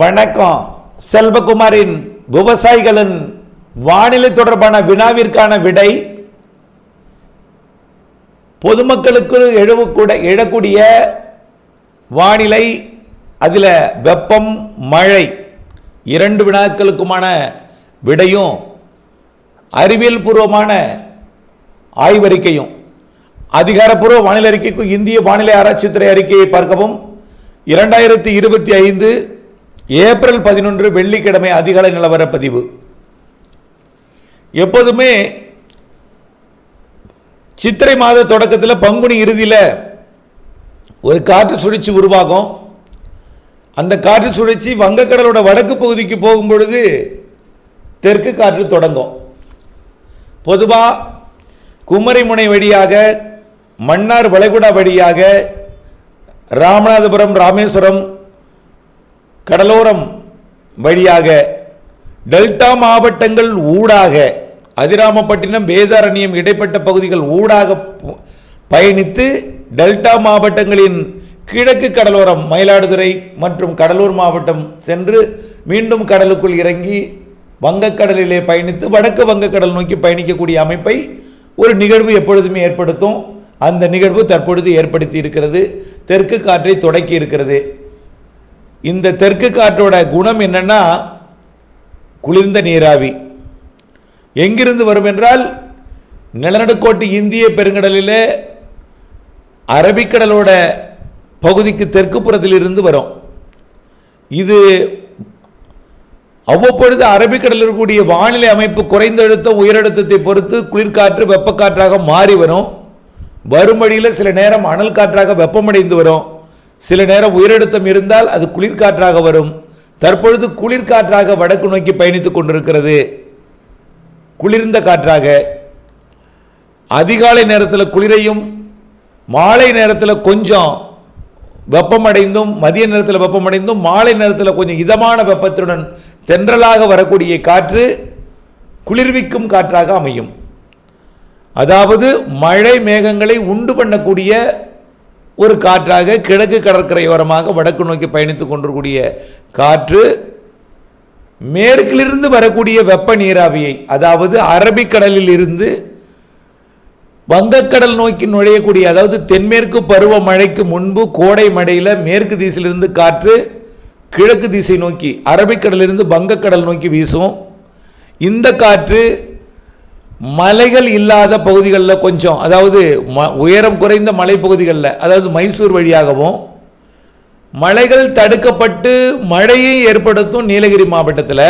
வணக்கம். செல்வகுமாரின் விவசாயிகளின் வானிலை தொடர்பான வினாவிற்கான விடை பொதுமக்களுக்கு எழுவக்கூட எழக்கூடிய வானிலை அதில் வெப்பம் மழை இரண்டு வினாக்களுக்குமான விடையும் அறிவியல் பூர்வமான ஆய்வறிக்கையும் அதிகாரப்பூர்வ வானிலை அறிக்கைக்கும் இந்திய வானிலை ஆராய்ச்சித்துறை அறிக்கையை பார்க்கவும் இரண்டாயிரத்தி இருபத்தி ஐந்து ஏப்ரல் பதினொன்று வெள்ளிக்கிழமை அதிகாலை நிலவர பதிவு. எப்போதுமே சித்திரை மாத தொடக்கத்தில் பங்குனி இறுதியில் ஒரு காற்று சுழற்சி உருவாகும். அந்த காற்று சுழற்சி வங்கக்கடலோட வடக்கு பகுதிக்கு போகும் பொழுது தெற்கு காற்று தொடங்கும். பொதுவாக குமரிமுனை வழியாக மன்னார் வளைகுடா வழியாக ராமநாதபுரம் ராமேஸ்வரம் கடலோரம் வழியாக டெல்டா மாவட்டங்கள் ஊடாக அதிராமப்பட்டினம் வேதாரண்யம் இடைப்பட்ட பகுதிகள் ஊடாக பயணித்து டெல்டா மாவட்டங்களின் கிழக்கு கடலோரம் மயிலாடுதுறை மற்றும் கடலூர் மாவட்டம் சென்று மீண்டும் கடலுக்குள் இறங்கி வங்கக்கடலிலே பயணித்து வடக்கு வங்கக்கடல் நோக்கி பயணிக்கக்கூடிய அமைப்பை ஒரு நிகழ்வு எப்பொழுதுமே ஏற்படுத்தும். அந்த நிகழ்வு தற்பொழுது ஏற்படுத்தி இருக்கிறது. தெற்கு காற்றை தொடக்கி இருக்கிறது. இந்த தெற்கு காற்றோட குணம் என்னென்னா குளிர்ந்த நீராவி. எங்கிருந்து வரும் என்றால் நிலநடுக்கோட்டு இந்திய பெருங்கடலில் அரபிக்கடலோட பகுதிக்கு தெற்கு புறத்திலிருந்து வரும். இது அவ்வப்பொழுது அரபிக்கடலில் இருக்கக்கூடிய வானிலை அமைப்பு குறைந்த அழுத்தம் உயரழுத்தத்தை பொறுத்து குளிர்காற்று வெப்பக்காற்றாக மாறி வரும். வரும் வழியில் சில நேரம் அனல் காற்றாக வெப்பமடைந்து வரும். சில நேரம் உயரழுத்தம் இருந்தால் அது குளிர்காற்றாக வரும். தற்பொழுது குளிர்காற்றாக வடக்கு நோக்கி பயணித்துக் கொண்டிருக்கிறது. குளிர்ந்த காற்றாக. அதிகாலை நேரத்தில் குளிரையும் மாலை நேரத்தில் கொஞ்சம் வெப்பமடைந்தும் மதிய நேரத்தில் வெப்பமடைந்தும் மாலை நேரத்தில் கொஞ்சம் இதமான வெப்பத்துடன் தென்றலாக வரக்கூடிய காற்று குளிர்விக்கும் காற்றாக அமையும். அதாவது மழை மேகங்களை உண்டு பண்ணக்கூடிய ஒரு காற்றாக கிழக்கு கடற்கரையோரமாக வடக்கு நோக்கி பயணித்துக் கொண்டிருக்கூடிய காற்று மேற்கிலிருந்து வரக்கூடிய வெப்ப நீராவியை அதாவது அரபிக்கடலில் இருந்து வங்கக்கடல் நோக்கி நுழையக்கூடிய அதாவது தென்மேற்கு பருவ மழைக்கு முன்பு கோடை மழையில் மேற்கு திசையிலிருந்து காற்று கிழக்கு திசை நோக்கி அரபிக்கடலிலிருந்து வங்கக்கடல் நோக்கி வீசும். இந்த காற்று மலைகள் இல்லாத பகுதிகளில் கொஞ்சம் அதாவது ம உயரம் குறைந்த மலைப்பகுதிகளில் அதாவது மைசூர் வழியாகவும் மலைகள் தடுக்கப்பட்டு மழையை ஏற்படுத்தும் நீலகிரி மாவட்டத்தில்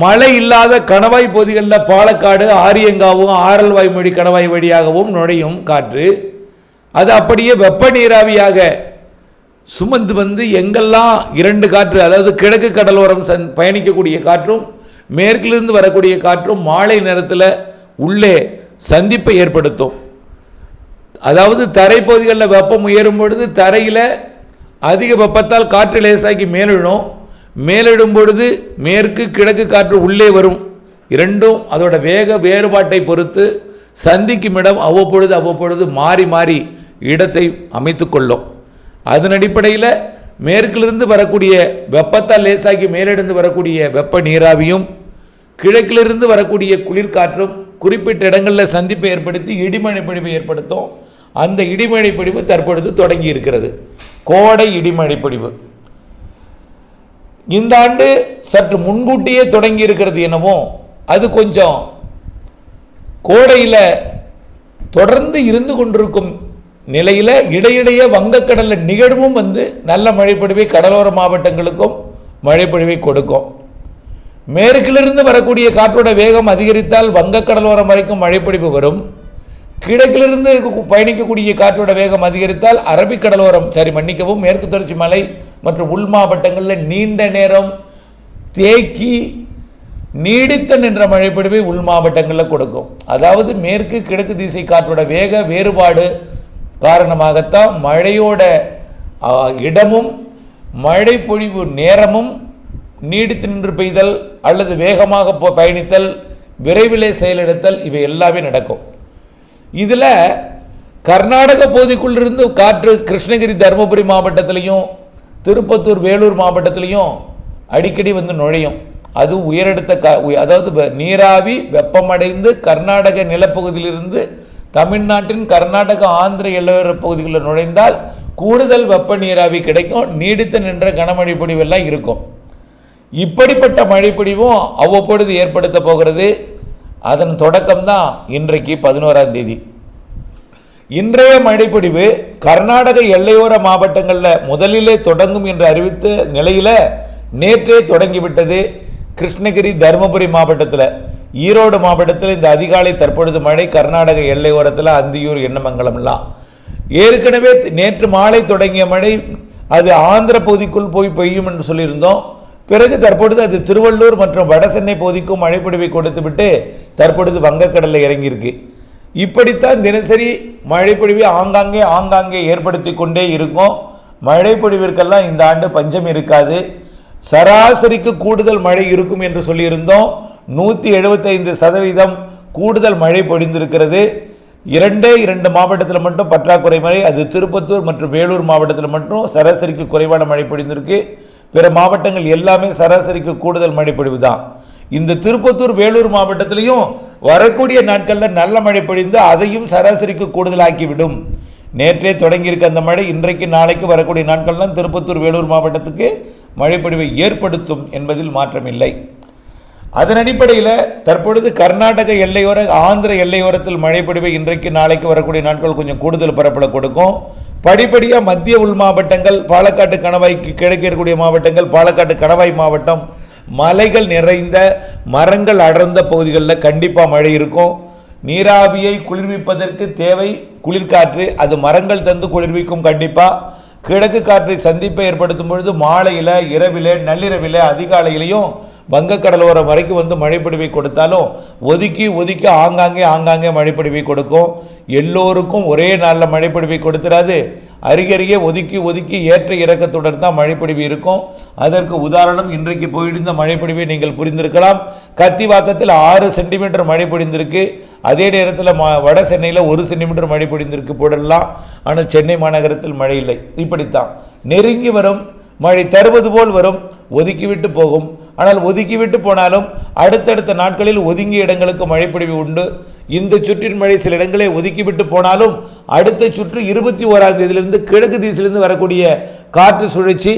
மழை இல்லாத கணவாய் பகுதிகளில் பாலக்காடு ஆரியங்காவும் ஆரல்வாய் மொழி கணவாய் வழியாகவும் நுழையும் காற்று. அது அப்படியே வெப்ப நீராவியாக சுமந்து வந்து எங்கெல்லாம் இரண்டு காற்று அதாவது கிழக்கு கடலோரம் சந் பயணிக்கக்கூடிய காற்றும் மேற்கிலிருந்து வரக்கூடிய காற்றும் மாலை நேரத்தில் உள்ளே சந்திப்பை ஏற்படுத்தும். அதாவது தரைப்பகுதிகளில் வெப்பம் உயரும் பொழுது தரையில் அதிக வெப்பத்தால் காற்று லேசாக்கி மேலிடும். மேலிடும் பொழுது மேற்கு கிழக்கு காற்று உள்ளே வரும். இரண்டும் அதோட வேக வேறுபாட்டை பொறுத்து சந்திக்கும் இடம் அவ்வப்பொழுது அவ்வப்பொழுது மாறி மாறி இடத்தை அமைத்து கொள்ளும். அதன் அடிப்படையில் மேற்கிலிருந்து வரக்கூடிய வெப்பத்தால் லேசாக்கி மேலிருந்து வரக்கூடிய வெப்ப நீராவியும் கிழக்கிலிருந்து வரக்கூடிய குளிர்காற்றும் குறிப்பிட்ட இடங்களில் சந்திப்பை ஏற்படுத்தி இடிமழை பொழிவை ஏற்படுத்தும். அந்த இடிமழை பொழிவு தற்பொழுது தொடங்கி இருக்கிறது. கோடை இடிமழை பொழிவு. இந்த ஆண்டு சற்று முன்கூட்டியே தொடங்கி இருக்கிறது எனவும் அது கொஞ்சம் கோடையில் தொடர்ந்து இருந்து கொண்டிருக்கும் நிலையில் இடையிடையே வங்கக்கடலில் நிகழ்வும் வந்து நல்ல மழைப்பொழிவை கடலோர மாவட்டங்களுக்கும் மழைப்பொழிவை கொடுக்கும். மேற்கிலிருந்து வரக்கூடிய காற்றோட வேகம் அதிகரித்தால் வங்கக்கடலோரம் வரைக்கும் மழைப்பொழிவு வரும். கிழக்கிலிருந்து பயணிக்கக்கூடிய காற்றோட வேகம் அதிகரித்தால் அரபிக்கடலோரம் சரி மன்னிக்கவும் மேற்கு தொடர்ச்சி மலை மற்றும் உள் மாவட்டங்களில் நீண்ட நேரம் தேக்கி நீடித்த நின்ற மழைப்பிடிவை உள் மாவட்டங்களில் கொடுக்கும். அதாவது மேற்கு கிழக்கு திசை காற்றோட வேக வேறுபாடு காரணமாகத்தான் மழையோட இடமும் மழை பொழிவு நேரமும் நீடித்து நின்று பெய்தல் அல்லது வேகமாக போ பயணித்தல் விரைவிலே செயலெடுத்தல் இவை எல்லாமே நடக்கும். இதில் கர்நாடக பகுதிக்குள்ளிருந்து காற்று கிருஷ்ணகிரி தருமபுரி மாவட்டத்திலையும் திருப்பத்தூர் வேலூர் மாவட்டத்திலையும் அடிக்கடி வந்து நுழையும். அது உயரெடுத்த க உய- அதாவது நீராவி வெப்பமடைந்து கர்நாடக நிலப்பகுதியிலிருந்து தமிழ்நாட்டின் கர்நாடக ஆந்திர எல்லையோர பகுதிகளில் நுழைந்தால் கூடுதல் வெப்ப நீராவி கிடைக்கும். நீடித்து நின்ற கனமழை பொழிவெல்லாம் இருக்கும். இப்படிப்பட்ட மழைப்பொழிவும் அவ்வப்பொழுது ஏற்படுத்த போகிறது. அதன் தொடக்கம்தான் இன்றைக்கு பதினோராம் தேதி. இன்றைய மழைப்பொழிவு கர்நாடக எல்லையோர மாவட்டங்களில் முதலிலே தொடங்கும் என்று அறிவித்த நிலையில் நேற்றே தொடங்கிவிட்டது கிருஷ்ணகிரி தருமபுரி மாவட்டத்தில். ஈரோடு மாவட்டத்தில் இந்த அதிகாலை தற்பொழுது மழை கர்நாடக எல்லையோரத்தில் அந்தியூர் எண்ணமங்கலம்லாம் ஏற்கனவே நேற்று மாலை தொடங்கிய மழை அது ஆந்திர பகுதிக்குள் போய் பெய்யும் என்று சொல்லியிருந்தோம். பிறகு தற்பொழுது அது திருவள்ளூர் மற்றும் வடசென்னை பகுதிக்கும் மழைப்பொழிவை கொடுத்துவிட்டு தற்பொழுது வங்கக்கடலில் இறங்கியிருக்கு. இப்படித்தான் தினசரி மழைப்பொழிவை ஆங்காங்கே ஆங்காங்கே ஏற்படுத்தி கொண்டே இருக்கும். மழைப்பொழிவிற்கெல்லாம் இந்த ஆண்டு பஞ்சம் இருக்காது. சராசரிக்கு கூடுதல் மழை இருக்கும் என்று சொல்லியிருந்தோம். நூற்றி எழுபத்தைந்து சதவீதம் கூடுதல் மழை பொழிந்திருக்கிறது. இரண்டே இரண்டு மாவட்டத்தில் மட்டும் பற்றாக்குறை மழை அது திருப்பத்தூர் மற்றும் வேலூர் மாவட்டத்தில் மட்டும் சராசரிக்கு குறைவான மழை பொழிந்திருக்கு. பிற மாவட்டங்கள் எல்லாமே சராசரிக்கு கூடுதல் மழை தான். இந்த திருப்பத்தூர் வேலூர் மாவட்டத்திலையும் வரக்கூடிய நாட்களில் நல்ல மழை பொழிந்து அதையும் சராசரிக்கு கூடுதலாக்கிவிடும். நேற்றே தொடங்கியிருக்க அந்த மழை இன்றைக்கு நாளைக்கு வரக்கூடிய நாட்கள்லாம் திருப்பத்தூர் வேலூர் மாவட்டத்துக்கு மழைப்பொழிவை ஏற்படுத்தும் என்பதில் மாற்றமில்லை. அதன் அடிப்படையில் தற்பொழுது கர்நாடக எல்லையோர ஆந்திர எல்லையோரத்தில் மழைப்பொழிவை இன்றைக்கு நாளைக்கு வரக்கூடிய நாட்கள் கொஞ்சம் கூடுதல் பரப்பளவு கொடுக்கும். படிப்படியாக மத்திய உள் மாவட்டங்கள் பாலக்காட்டு கணவாய்க்கு கிழக்கு இருக்கக்கூடிய மாவட்டங்கள் பாலக்காட்டு கணவாய் மாவட்டம் மலைகள் நிறைந்த மரங்கள் அடர்ந்த பகுதிகளில் கண்டிப்பாக மழை இருக்கும். நீராவியை குளிர்விப்பதற்கு தேவை குளிர்காற்று. அது மரங்கள் தந்து குளிர்விக்கும் கண்டிப்பாக கிழக்கு காற்றை சந்திப்பை ஏற்படுத்தும் பொழுது மாலையில் இரவில் நள்ளிரவில் அதிகாலையிலையும் வங்கக்கடலோரம் வரைக்கும் வந்து மழைப்பிடிவை கொடுத்தாலும் ஒதுக்கி ஒதுக்கி ஆங்காங்கே ஆங்காங்கே மழைப்பிடிவை கொடுக்கும். எல்லோருக்கும் ஒரே நாளில் மழைப்பிடிவை கொடுத்துடாது அருகருகே ஒதுக்கி ஒதுக்கி ஏற்ற இறக்கத்துடன் தான் மழைப்பொழிவு இருக்கும். அதற்கு உதாரணம் இன்றைக்கு போயிடுந்த மழைப்பொழிவை நீங்கள் புரிந்திருக்கலாம். கத்திவாக்கத்தில் ஆறு சென்டிமீட்டர் மழை பொழிந்திருக்கு அதே நேரத்தில் ம வட சென்னையில் ஒரு சென்டிமீட்டர் மழை பொழிந்திருக்கு போடலாம். ஆனால் சென்னை மாநகரத்தில் மழை இல்லை. இப்படித்தான். நெருங்கி வரும் மழை தருவது போல் வரும் ஒதுக்கிவிட்டு போகும். ஆனால் ஒதுக்கிவிட்டு போனாலும் அடுத்தடுத்த நாட்களில் ஒதுங்கிய இடங்களுக்கு மழைப்பொழிவு உண்டு. இந்த சுற்றின் மழை சில இடங்களை ஒதுக்கிவிட்டு போனாலும் அடுத்த சுற்று இருபத்தி ஓராம் தேதியிலிருந்து கிழக்கு திசையிலிருந்து வரக்கூடிய காற்று சுழற்சி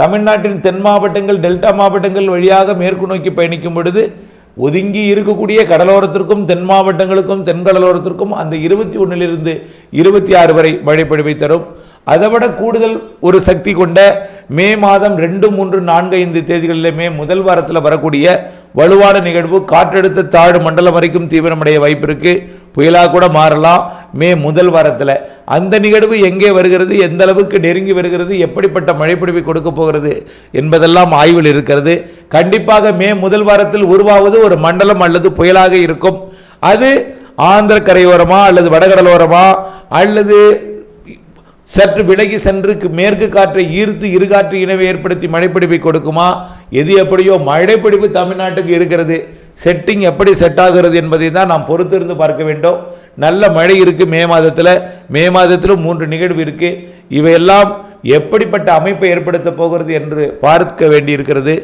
தமிழ்நாட்டின் தென் மாவட்டங்கள் டெல்டா மாவட்டங்கள் வழியாக மேற்கு நோக்கி பயணிக்கும் பொழுது ஒதுங்கி இருக்கக்கூடிய கடலோரத்திற்கும் தென் மாவட்டங்களுக்கும் தென்கடலோரத்திற்கும் அந்த இருபத்தி ஒன்றிலிருந்து இருபத்தி ஆறு வரை மழைப்பொழிவை தரும். அதைவிட கூடுதல் ஒரு சக்தி கொண்ட மே மாதம் ரெண்டு மூன்று நான்கு ஐந்து தேதிகளில் மே முதல் வாரத்தில் வரக்கூடிய வலுவான நிகழ்வு காற்றழுத்த தாழ் மண்டலம் வரைக்கும் தீவிரமடைய வாய்ப்பு இருக்கு. புயலாக கூட மாறலாம் மே முதல் வாரத்தில். அந்த நிகழ்வு எங்கே வருகிறது எந்த அளவுக்கு நெருங்கி வருகிறது எப்படிப்பட்ட மழைப்பொழிவை கொடுக்க போகிறது என்பதெல்லாம் ஆய்வில் இருக்கிறது. கண்டிப்பாக மே முதல் வாரத்தில் உருவாவது ஒரு மண்டலம் அல்லது புயலாக இருக்கும். அது ஆந்திர கரையோரமா அல்லது வடகடலோரமா அல்லது சற்று விலகி சென்று மேற்கு காற்றை ஈர்த்து இருகாற்று இணைவை ஏற்படுத்தி மழைப்பிடிப்பை கொடுக்குமா? எது எப்படியோ மழைப்பிடிப்பு தமிழ்நாட்டுக்கு இருக்கிறது. செட்டிங் எப்படி செட் ஆகிறது என்பதை தான் நாம் பொறுத்திருந்து பார்க்க வேண்டும். நல்ல மழை இருக்குது மே மாதத்தில். மே மாதத்திலும் மூன்று நிகழ்வு இருக்குது இவையெல்லாம் எப்படிப்பட்ட அமைப்பை ஏற்படுத்த போகிறது என்று பார்க்க வேண்டியிருக்கிறது.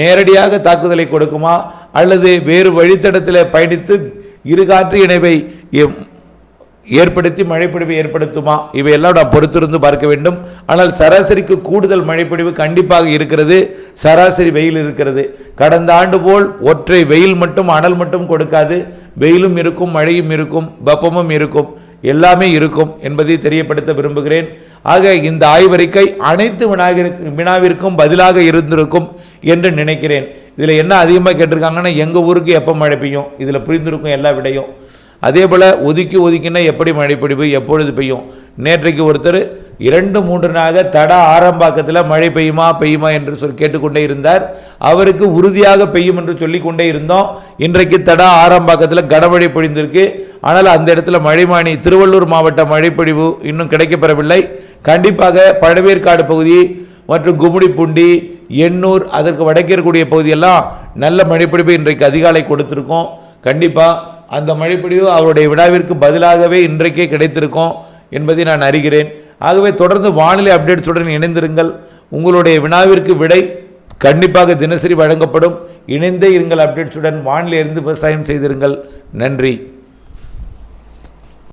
நேரடியாக தாக்குதலை கொடுக்குமா? அல்லது வேறு வழித்தடத்தில் பயணித்து இருகாற்று இணைவை எம் ஏற்படுத்தி மழைப்பொழிவை ஏற்படுத்துமா? இவையெல்லாம் நாம் பொறுத்திருந்து பார்க்க வேண்டும். ஆனால் சராசரிக்கு கூடுதல் மழைப்பொழிவு கண்டிப்பாக இருக்கிறது. சராசரி வெயில் இருக்கிறது. கடந்த ஆண்டு போல் ஒற்றை வெயில் மட்டும் அனல் மட்டும் கொடுக்காது. வெயிலும் இருக்கும் மழையும் இருக்கும் வெப்பமும் இருக்கும். எல்லாமே இருக்கும் என்பதை தெரியப்படுத்த விரும்புகிறேன். ஆக இந்த ஆய்வறிக்கை அனைத்து வினாவிற்கு வினாவிற்கும் பதிலாக இருந்திருக்கும் என்று நினைக்கிறேன். இதில் என்ன அதிகமாக கேட்டிருக்காங்கன்னா எங்கள் ஊருக்கு எப்போ மழை பெய்யும்? இதில் புரிந்திருக்கும் எல்லா விடையும். அதே போல் ஒதுக்கி ஒதுக்கினா எப்படி மழை எப்பொழுது பெய்யும்? நேற்றைக்கு ஒருத்தர் இரண்டு மூன்று நாளாக தடா ஆரம்பாக்கத்தில் மழை பெய்யுமா பெய்யுமா என்று சொல் கேட்டுக்கொண்டே இருந்தார். அவருக்கு உறுதியாக பெய்யும் என்று சொல்லிக்கொண்டே இருந்தோம். இன்றைக்கு தடா ஆரம்பாக்கத்தில் கனமழை பொழிந்திருக்கு. ஆனால் அந்த இடத்துல மழைமானி திருவள்ளூர் மாவட்ட மழைப்பொழிவு இன்னும் கிடைக்கப்பெறவில்லை. கண்டிப்பாக பழவேற்காடு பகுதி மற்றும் கும்மிடிப்பூண்டி எண்ணூர் அதற்கு வடக்கே இருக்கக்கூடிய பகுதியெல்லாம் நல்ல மழைப்பிடிப்பு இன்றைக்கு அதிகாலை கொடுத்துருக்கோம். கண்டிப்பாக அந்த மழைப்பொழிவு அவருடைய விழாவிற்கு பதிலாகவே இன்றைக்கே கிடைத்திருக்கும் என்பதை நான் அறிகிறேன். ஆகவே தொடர்ந்து வானிலை அப்டேட்ஸுடன் இணைந்திருங்கள். உங்களுடைய வினாவிற்கு விடை கண்டிப்பாக தினசரி வழங்கப்படும். இணைந்தே இருங்கள் அப்டேட்ஸுடன். வானிலை இருந்து விவசாயம் செய்திருங்கள். நன்றி.